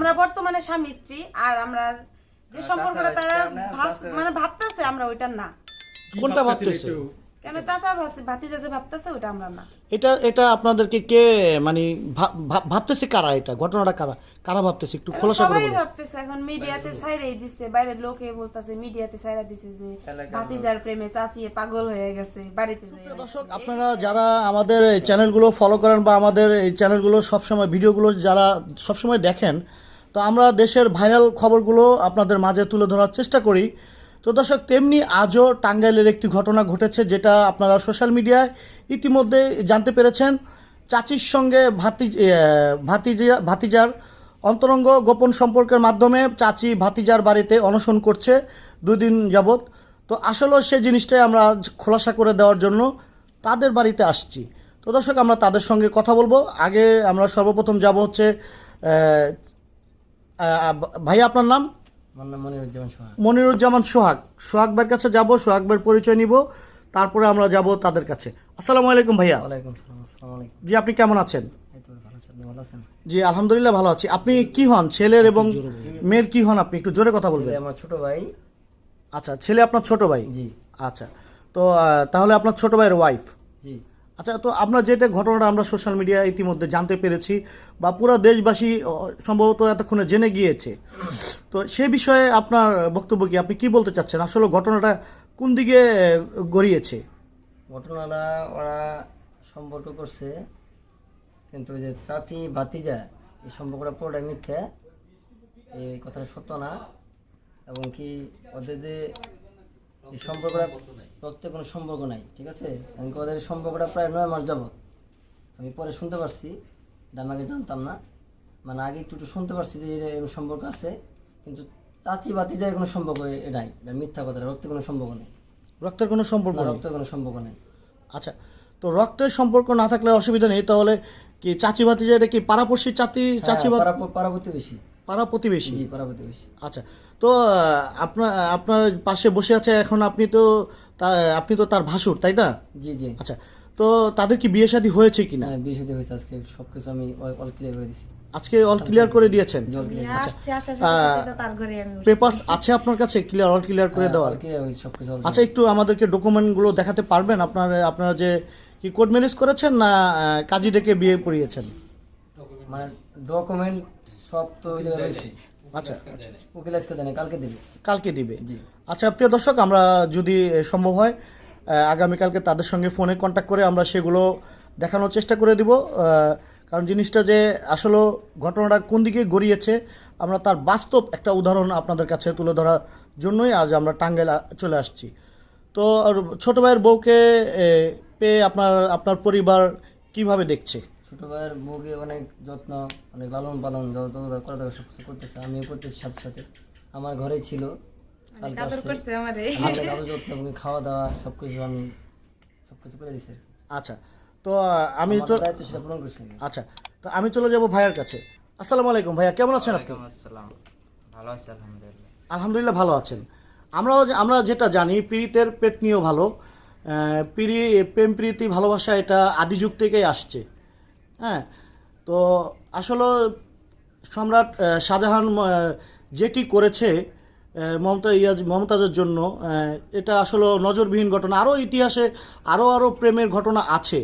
আমরা বর্তমানে স্বামী স্ত্রী আর আমরা যে আর সম্পর্কটা তারা মানে ভাবতেছে আমরা ওইটা না। কোনটা ভাবতেছে কেন চাচা ভাবছে ভাতিজা যে ভাবতেছে ওইটা আমরা না। এটা এটা আপনাদেরকে কে মানে ভাব- ভাব- ভাবতেছে কারা এটা? ঘটনাটা কারা? কারা ভাবতেছে? একটু খোলাসা করে বলুন। ভাবতেছে এখন মিডিয়াতে ছাইরাই দিচ্ছে বাইরের লোকে বলতেছে মিডিয়াতে ছাইরা দিছে যে ভাতিজার প্রেমে চাচিয়ে পাগল হয়ে গেছে বাড়িতে যেয়ে দর্শক আপনারা যারা আমাদের এই চ্যানেলগুলো ফলো করেন বা আমাদের এই চ্যানেলগুলো সবসময় ভিডিওগুলো যারা সবসময় দেখেন তো আমরা দেশের ভাইরাল খবরগুলো আপনাদের মাঝে তুলে ধরার চেষ্টা করি। তো দর্শক, তেমনি আজও টাঙ্গাইলের একটি ঘটনা ঘটেছে যেটা আপনারা সোশ্যাল মিডিয়ায় ইতিমধ্যে জানতে পেরেছেন। চাচির সঙ্গে ভাতি ভাতিজা, ভাতিজার অন্তরঙ্গ গোপন সম্পর্কের মাধ্যমে চাচি ভাতিজার বাড়িতে অনশন করছে দুই দিন যাবৎ। তো আসলেও সে জিনিসটাই আমরা খোলাসা করে দেওয়ার জন্য তাদের বাড়িতে আসছি। তো দর্শক, আমরা তাদের সঙ্গে কথা বলব। আগে আমরা সর্বপ্রথম যাব হচ্ছে ভাইয়া আপনার নাম? মনিরুজ্জামান সোহাগ। মনিরুজ্জামান সোহাগ। ভাইয়ের কাছে যাব সোহাগ ভাইয়ের পরিচয় নিব তারপরে আমরা যাব তাদের কাছে। আসসালামু আলাইকুম ভাইয়া। জি আপনি কেমন আছেন? জি আলহামদুলিল্লাহ ভালো আছি। আপনি কি হন ছেলের এবং মেয়ের কি হন আপনি? একটু জোরে কথা বলবেন। আমার ছোট ভাই। আচ্ছা ছেলে আপনার ছোট ভাই? জি। আচ্ছা তো তাহলে আপনার ছোট ভাইয়ের ওয়াইফ জি। আচ্ছা তো আপনার যেটা ঘটনাটা আমরা সোশ্যাল মিডিয়ায় ইতিমধ্যে জানতে পেরেছি বা পুরো দেশবাসী সম্ভবত এতক্ষণে জেনে গিয়েছে। তো সে বিষয়ে আপনার বক্তব্য কি? আপনি কি বলতে চাচ্ছেন? আসলে ঘটনাটা কোন দিকে গড়িয়েছে? ঘটনাটা ওরা সম্পর্ক করছে, কিন্তু যে চাচি ভাতিজা, এই সম্পর্কটা পুরোটাই মিথ্যা। এই কথাটা সত্য না। এবং কি ওদের যে এই সম্পর্কটা রক্তে কোনো সম্পর্ক নাই ঠিক আছে? ওদের সম্পর্কটা প্রায় নয় মাস যাবত আমি পরে শুনতে পারছি এটা জানতাম না। মানে আগে একটু একটু শুনতে পারছি যে এর এরকম সম্পর্ক আছে কিন্তু চাচি ভাতিজার কোনো সম্পর্ক এ- নাই এটা মিথ্যা কথা রক্তে কোনো সম্পর্ক নেই। রক্তের কোনো সম্পর্ক না নেই? রক্তের কোনো সম্পর্ক নেই। আচ্ছা তো রক্তের সম্পর্ক না থাকলে অসুবিধা নেই তাহলে কি চাচি ভাতিজা এটা কি পাড়াপড়শি চাচি চাচি হ্যাঁ, ভাত পাড়া- পাড়া প্রতিবেশী পাড়া প্রতিবেশী জি পাড়া প্রতিবেশী আচ্ছা তো আপনার আপনার পাশে বসে আছে এখন আপনি তো আপনি তো তার ভাসুর তাই না? জি জি। আচ্ছা তো তাদের কি বিয়ে শাদী হয়েছে কিনা? হ্যাঁ বিয়ে সাথে হয়েছে আজকে সব কিছু আমি অল ক্লিয়ার করে দিছি। আজকে অল ক্লিয়ার করে দিয়েছেন? পেপারস আছে। আপনার কাছে? ক্লিয়ার অল ক্লিয়ার করে দেওয়ার? ক্লিয়ার হয়েছে সব আচ্ছা একটু আমাদেরকে ডকুমেন্টগুলো দেখাতে পারবেন? আপনার আপনারা যে কি কোর্ট ম্যানেজ করেছেন না কাজী ডেকে বিয়ে পড়িয়েছেন মানে ডকুমেন্ট সব তো ওই জায়গায় রয়েছে। আচ্ছা। উকিল আজকে কালকে দেবে। কালকে দিবে। জি। আচ্ছা প্রিয় দর্শক আমরা যদি সম্ভব হয় আগামীকালকে তাদের সঙ্গে ফোনে কন্ট্যাক্ট করে আমরা সেগুলো দেখানোর চেষ্টা করে দিব। কারণ জিনিসটা যে আসলে ঘটনাটা কোন দিকে গড়িয়েছে আমরা তার বাস্তব একটা উদাহরণ আপনাদের কাছে তুলে ধরার জন্যই আজ আমরা টাঙ্গাইল চলে আসছি। তো ছোট ভাইয়ের বউকে পেয়ে আপনার আপনার পরিবার কীভাবে দেখছে? ছোট ভাইয়ের বউকে অনেক যত্ন অনেক লালন পালন যত করা দরকার সব কিছু করতেছে আমিও করতেছি সাথে সাথে। আমার ঘরেই ছিল। খাওয়া দাওয়া সব কিছু আমি সব কিছু করে দিছি আচ্ছা তো আমি চল- দায়িত্ব সেটা পূরণ করছি আচ্ছা তো আমি চলে যাব ভাইয়ের কাছে। আসসালামু আলাইকুম ভাইয়া কেমন আছেন আপনি? ভালো আছি আলহামদুলিল্লাহ। আলহামদুলিল্লাহ ভালো আছেন। আমরাও যে- আমরা যেটা জানি পীড়িতের পেতনিও ভালো। আহ, পিড়ি প্রেম প্রীতি ভালোবাসা এটা আদি যুগ থেকেই আসছে। হ্যাঁ তো আসলে সম্রাট শাহজাহান যেটি করেছে মমতা ইয়াজ মমতাজের জন্য এটা আসলে নজরবিহীন ঘটনা। আরও ইতিহাসে আরও আরও প্রেমের ঘটনা আছে।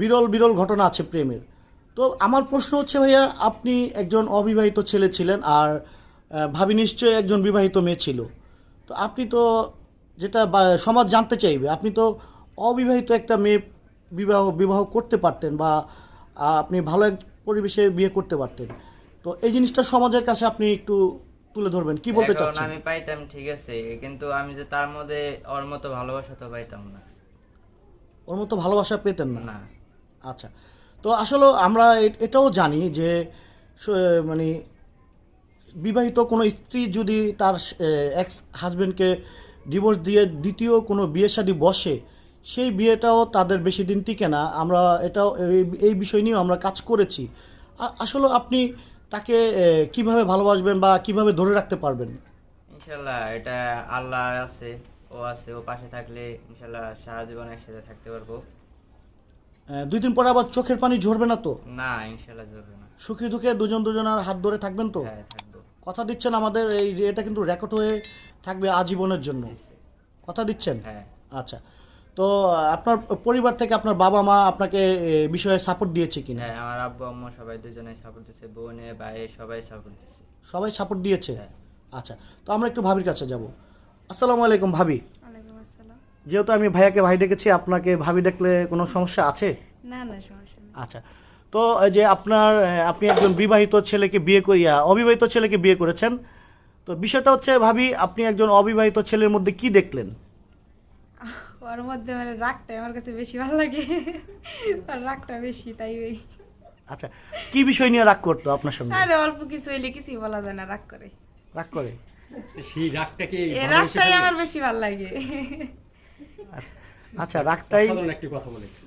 বিরল বিরল ঘটনা আছে প্রেমের। তো আমার প্রশ্ন হচ্ছে ভাইয়া, আপনি একজন অবিবাহিত ছেলে ছিলেন আর ভাবি নিশ্চয়ই একজন বিবাহিত মেয়ে ছিল। তো আপনি তো যেটা সমাজ জানতে চাইবে, আপনি তো অবিবাহিত একটা মেয়ে বিবাহ বিবাহ করতে পারতেন বা আপনি ভালো এক পরিবেশে বিয়ে করতে পারতেন। তো এই জিনিসটা সমাজের কাছে আপনি একটু তুলে ধরবেন কি বলতে চাচ্ছেন? আমি পাইতাম ঠিক আছে কিন্তু আমি যে তার মধ্যে ওর মতো ভালোবাসা তো পাইতাম না। ওর মতো ভালোবাসা পেতেন না? না। আচ্ছা তো আসলে আমরা এটাও জানি যে মানে বিবাহিত কোনো স্ত্রী যদি তার এক্স হাজবেন্ডকে ডিভোর্স দিয়ে দ্বিতীয় কোনো বিয়ে শাদী বসে সেই বিয়েটাও তাদের বেশি দিন টিকে না। আমরা এটাও এই- বিষয় নিয়েও আমরা কাজ করেছি। আসলে আপনি তাকে কীভাবে ভালোবাসবেন বা কীভাবে ধরে রাখতে পারবেন? ইনশাল্লাহ এটা আল্লাহ আছে ও আছে ও পাশে থাকলে ইনশাল্লাহ সারা জীবন একসাথে থাকতে পারব। দুই দিন পরে আবার চোখের পানি ঝরবে না তো? না ইনশাল্লাহ ঝরবে না। সুখী দুঃখে দুজন দুজনের হাত ধরে থাকবেন তো? হ্যাঁ থাকব। কথা দিচ্ছেন আমাদের এই এটা কিন্তু রেকর্ড হয়ে থাকবে আজীবনের জন্য। কথা দিচ্ছেন? হ্যাঁ। আচ্ছা। তো আপনার পরিবার থেকে আপনার বাবা মা আপনাকে বিষয়ে সাপোর্ট দিয়েছে কিনা? হ্যাঁ আমার আব্বু আম্মু সবাই দুজনে সাপোর্ট দিয়েছে বোনে ভাই সবাই সাপোর্ট দিয়েছে। সবাই সাপোর্ট দিয়েছে? হ্যাঁ। আচ্ছা তো আমরা একটু ভাবির কাছে যাব। আসসালামু আলাইকুম ভাবি। ওয়ালাইকুম আসসালাম। যেহেতু আমি ভাইয়াকে ভাই ডেকেছি আপনাকে ভাবি দেখলে কোনো সমস্যা আছে? না না সমস্যা নেই। আচ্ছা তো এই যে আপনার আপনি একজন বিবাহিত ছেলেকে বিয়ে করিয়া অবিবাহিত ছেলেকে বিয়ে করেছেন তো বিষয়টা হচ্ছে ভাবি আপনি একজন অবিবাহিত ছেলের মধ্যে কি দেখলেন? ওর মধ্যে মানে রাগটা আমার কাছে বেশি ভালো লাগে। আর রাগটা বেশি তাই ওই। আচ্ছা কি বিষয় নিয়ে রাগ করতো আপনার সঙ্গে? আরে অল্প কিছু হইলে কিছুই বলা যায় না রাগ করে। রাগ করে? সেই রাগটাকে এ রাগটাই আমার বেশি ভালো লাগে। আচ্ছা রাগটাই সাধারণ একটি কথা বলেছি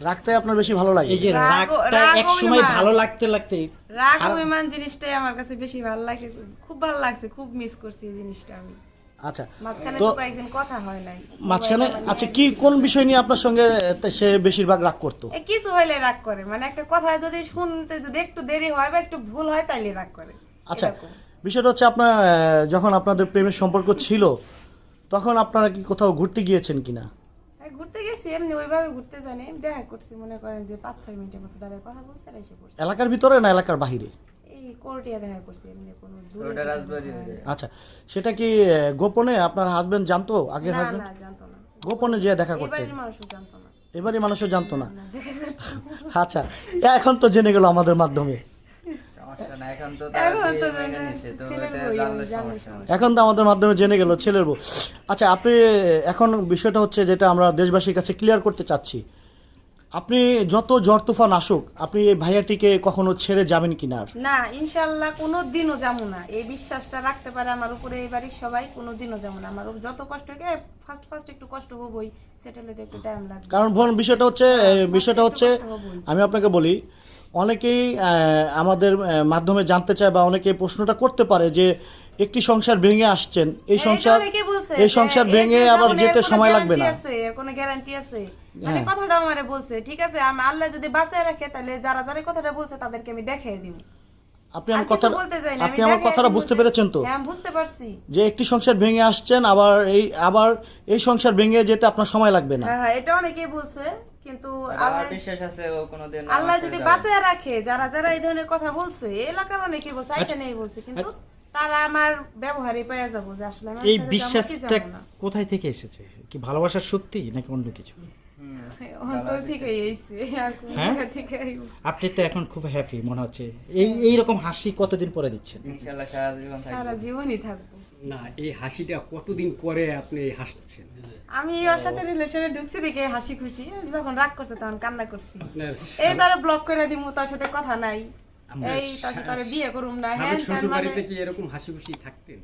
রাগটাই আপনার বেশি ভালো লাগে। এই যে রাগ- রাগটা রাগ এক সময় ভালো লাগতে লাগতে রাগ অভিমান জিনিসটাই আমার কাছে বেশি ভালো লাগে। খুব ভালো লাগছে খুব মিস করছি এই জিনিসটা আমি। আচ্ছা মাঝখানে তো কয়েকদিন কথা হয় নাই। মাঝখানে মানে আচ্ছা কি কোন বিষয় নিয়ে আপনার সঙ্গে সে বেশিরভাগ রাগ করতো? কিছু হইলে রাগ করে মানে একটা কথা যদি শুনতে যদি একটু দেরি হয় বা একটু ভুল হয় তাইলে রাগ করে আচ্ছা বিষয়টা হচ্ছে আপনার যখন আপনাদের প্রেমের সম্পর্ক ছিল তখন আপনারা কি কোথাও ঘুরতে গিয়েছেন কিনা? হ্যাঁ, ঘুরতে গেছি এমনি ওইভাবে ঘুরতে জানি দেখা করছি মনে করেন যে পাঁচ ছয় মিনিটের মতো দাঁড়িয়ে কথা বলছে এলাকার ভিতরে না এলাকার বাহিরে? কোর্টিয়া দেখা করছি এমনি কোনো দূরে ওটা রাজবাড়ি হয়ে যায়। আচ্ছা সেটা কি গোপনে আপনার হাজবেন্ড জানতো আগের না হাজবেন্ড না জানতো না। গোপনে যেয়ে দেখা এই করতেন বাড়ির মানুষও জানতো না। এবারে মানুষও জানতো না? করতো। আচ্ছা এ এখন তো জেনে গেল আমাদের মাধ্যমে। সমস্যা না এখন তো তারা এখন তো বিয়ে মেনে জানে, নিছে তো ছেলের এটা বই, জানলে জানলে সমস্যা নেই। এখন তো আমাদের মাধ্যমে জেনে গেল ছেলের বউ। আচ্ছা আপনি এখন বিষয়টা হচ্ছে যেটা আমরা দেশবাসীর কাছে ক্লিয়ার করতে চাচ্ছি। আপনি যত ঝড় তুফান আসুক আপনি এই ভাইয়াটিকে কখনো ছেড়ে যাবেন কিনা আর? না ইনশাল্লাহ কোনো দিনও যাব না। এই বিশ্বাসটা রাখতে পারে আমার উপরে এই বাড়ির সবাই কোনো দিনও যাব না। আমার যত কষ্ট হয় ফার্স্ট ফার্স্ট একটু কষ্ট হবই সেটেল হতে একটু টাইম লাগবে। কারণ বোন বিষয়টা হচ্ছে বিষয়টা হচ্ছে। আমি আপনাকে বলি অনেকেই আমাদের মাধ্যমে জানতে চায় বা অনেকে প্রশ্নটা করতে পারে যে একটি সংসার ভেঙে আসছেন এই হ্যাঁ, সংসার এই সংসার ভেঙে আবার যেতে সময় লাগবে না। কোনো গ্যারান্টি আছে? মানে হ্যাঁ। কথাটা আমারে বলছে ঠিক আছে আমি আল্লাহ যদি বাঁচায় রাখে তাহলে যারা যারা কথাটা বলছে তাদেরকে আমি দিব। আপনি আমার কথা আপনি আমার কথাটা বুঝতে পেরেছেন তো? হ্যাঁ বুঝতে পারছি। যে একটি সংসার ভেঙে আসছেন আবার এই আবার এই সংসার ভেঙে যেতে আপনার সময় লাগবে না। হ্যাঁ হ্যাঁ এটা অনেকেই বলছে কিন্তু আল্লাহ বিশ্বাস আছে ও কোনোদিন আল্লাহ যদি বাঁচায় রাখে যারা যারা এই ধরনের কথা বলছে এলাকার অনেকেই বলছে আইসা নেই বলছে কিন্তু তারা আমার যাব যে আসলে এই বিশ্বাসটা না। কোথায় থেকে এসেছে? কি ভালোবাসার সত্যি নাকি অন্য কিছু? হ্যাঁ? আইবো। আপনি তো এখন খুব হ্যাপি মনে হচ্ছে। এই এই রকম হাসি কতদিন পরে দিচ্ছেন? সারা জীবন সারা থাকবে জীবনই থাকব। না এই হাসিটা কতদিন পরে আপনি হাসছেন? আমি ওর সাথে রিলেশনে ঢুকছি দেখে হাসি খুশি। যখন রাগ করছে তখন কান্না করছি। এই তার ব্লক করে দিমু তার সাথে কথা নাই। এই তার সাথে তারে বিয়ে করুম না। হ্যাঁ তার শ্বশুর মানে বাড়িতে কি এরকম হাসি খুশি থাকতেন?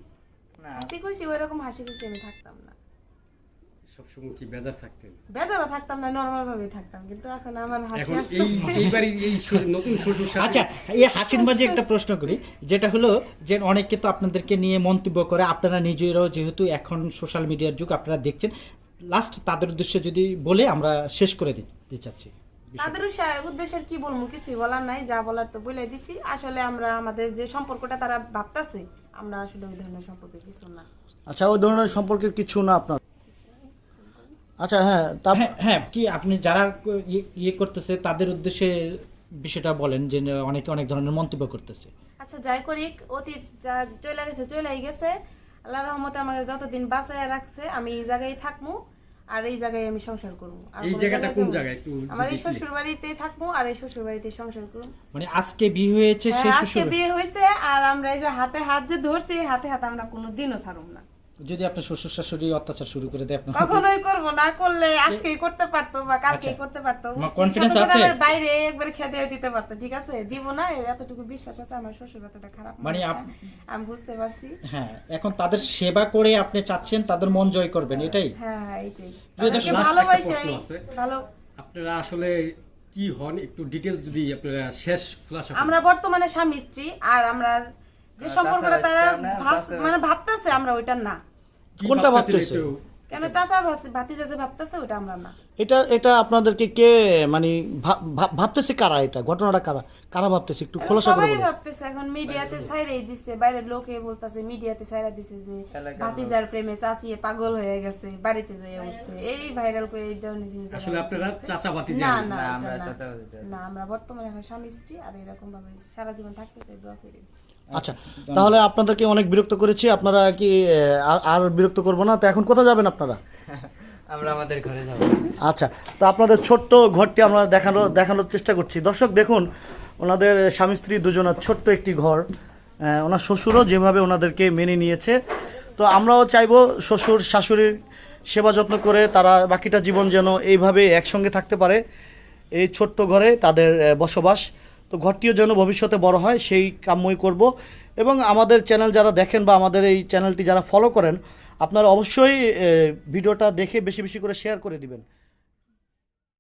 না হাসি খুশি ওইরকম হাসি খুশি আমি থাকতাম না। সবসময় কি বেজার থাকতেন? বেজারও থাকতাম না নর্মাল ভাবেই থাকতাম কিন্তু এখন আমার হাসি এখন এই আসতেছে। এই বাড়ির এই শ্বশুর- নতুন শ্বশুর সাথে আচ্ছা এই হাসির মাঝে একটা প্রশ্ন করি যেটা হলো যে অনেকে তো আপনাদেরকে নিয়ে মন্তব্য করে আপনারা নিজেরাও যেহেতু এখন সোশ্যাল মিডিয়ার যুগ আপনারা দেখছেন লাস্ট তাদের উদ্দেশ্যে যদি বলে আমরা শেষ করে দিতে চাচ্ছি। তাদের উদ্দেশ্যে- উদ্দেশ্যের কি বলব কিছুই বলার নাই যা বলার তো বলে দিছি। আসলে আমরা আমাদের যে সম্পর্কটা তারা ভাবতাছে আমরা আসলে ওই ধরনের সম্পর্কে কিছু না। আচ্ছা ওই ধরনের সম্পর্কের কিছু না আপনার? আচ্ছা হ্যাঁ তা হ্যাঁ হ্যাঁ কি আপনি যারা ইয়ে- ইয়ে করতেছে তাদের উদ্দেশ্যে বিষয়টা বলেন যে অনেকে অনেক ধরনের মন্তব্য করতেছে। আচ্ছা যাই করিক অতীত যা চলে গেছে চলে গেছে। আল্লাহ রহমতে আমাকে যতদিন বাঁচায় রাখছে আমি এই জায়গায় থাকব আর এই জায়গায় আমি সংসার করব এই জায়গাটা কোন জায়গায়? একটু আমার এই শ্বশুর বাড়িতেই থাকব আর এই শ্বশুর বাড়িতে সংসার করব মানে আজকে বিয়ে হয়েছে সেই হ্যাঁ, আজকে বিয়ে হয়েছে আর আমরা এই যে হাতে হাত যে ধরছি হাতে হাতে আমরা কোনো দিনও ছাড়ব না। যদি আপনার শ্বশুর শাশুড়ি অত্যাচার শুরু করে দেয় আপনার কখনোই করব না করলে আজকেই করতে পারতো বা কালকেই আচ্ছা। করতে পারতো সাথে আছে? বাইরে একবার খেতে দিতে পারতো ঠিক আছে দিব না এতটুকু বিশ্বাস আছে আমার শ্বশুর এতটা খারাপ মানে না। আমি বুঝতে পারছি হ্যাঁ এখন তাদের সেবা করে আপনি চাচ্ছেন তাদের মন জয় করবেন এটাই হ্যাঁ হ্যাঁ এইটাই প্রিয় তাদেরকে দর্শক, last একটা ভালোবাসি ভালো আপনারা আসলে কি হন একটু ডিটেলস যদি আপনারা শেষ করেন। আমরা বর্তমানে স্বামী স্ত্রী আর আমরা যে সম্পর্কটা তারা মানে ভাবতেছে আমরা ওইটা না। কোনটা ভাবতেছে? কেন চাচা ভাত- ভাতিজা যে ভাবতেছে ওটা আমরা না। এটা এটা আপনাদেরকে কে মানে ভাব- ভাব- ভাবতেছে কারা এটা? ঘটনাটা কারা? কারা ভাবতেছে? একটু খোলাসা করে বলুন। ভাবতেছে এখন মিডিয়াতে ছাইরেই দিছে বাইরের লোকে বলতাছে মিডিয়াতে ছাইরা দিছে যে ভাতিজার প্রেমে চাচিয়ে পাগল হয়ে গেছে বাড়িতে যেয়ে উঠছে এই ভাইরাল করে এই ধরনের জিনিস আসলে আপনারা চাচা ভাতিজা না না, না না, আমরা চাচা না আমরা বর্তমানে এখন স্বামী স্ত্রী আর এরকম ভাবে সারা জীবন থাকতে চাই দোয়া করি। আচ্ছা তাহলে আপনাদেরকে অনেক বিরক্ত করেছি আপনারা কি আর- বিরক্ত করব না? তো এখন কোথায় যাবেন আপনারা? আমরা আমাদের ঘরে যাব। আচ্ছা তো আপনাদের ছোট্ট ঘরটি আমরা দেখানো দেখানোর চেষ্টা করছি। দর্শক দেখুন ওনাদের স্বামী স্ত্রী দুজনের ছোট্ট একটি ঘর। ওনার শ্বশুরও যেভাবে ওনাদেরকে মেনে নিয়েছে। তো আমরাও চাইব শ্বশুর শাশুড়ির সেবা যত্ন করে তারা বাকিটা জীবন যেন এইভাবে একসঙ্গে থাকতে পারে। এই ছোট্ট ঘরে তাদের বসবাস। তো ঘরটিও যেন ভবিষ্যতে বড় হয়, সেই কাম্যই করব। এবং আমাদের চ্যানেল যারা দেখেন বা আমাদের এই চ্যানেলটি যারা ফলো করেন, আপনারা অবশ্যই ভিডিওটা দেখে বেশি বেশি করে শেয়ার করে দিবেন।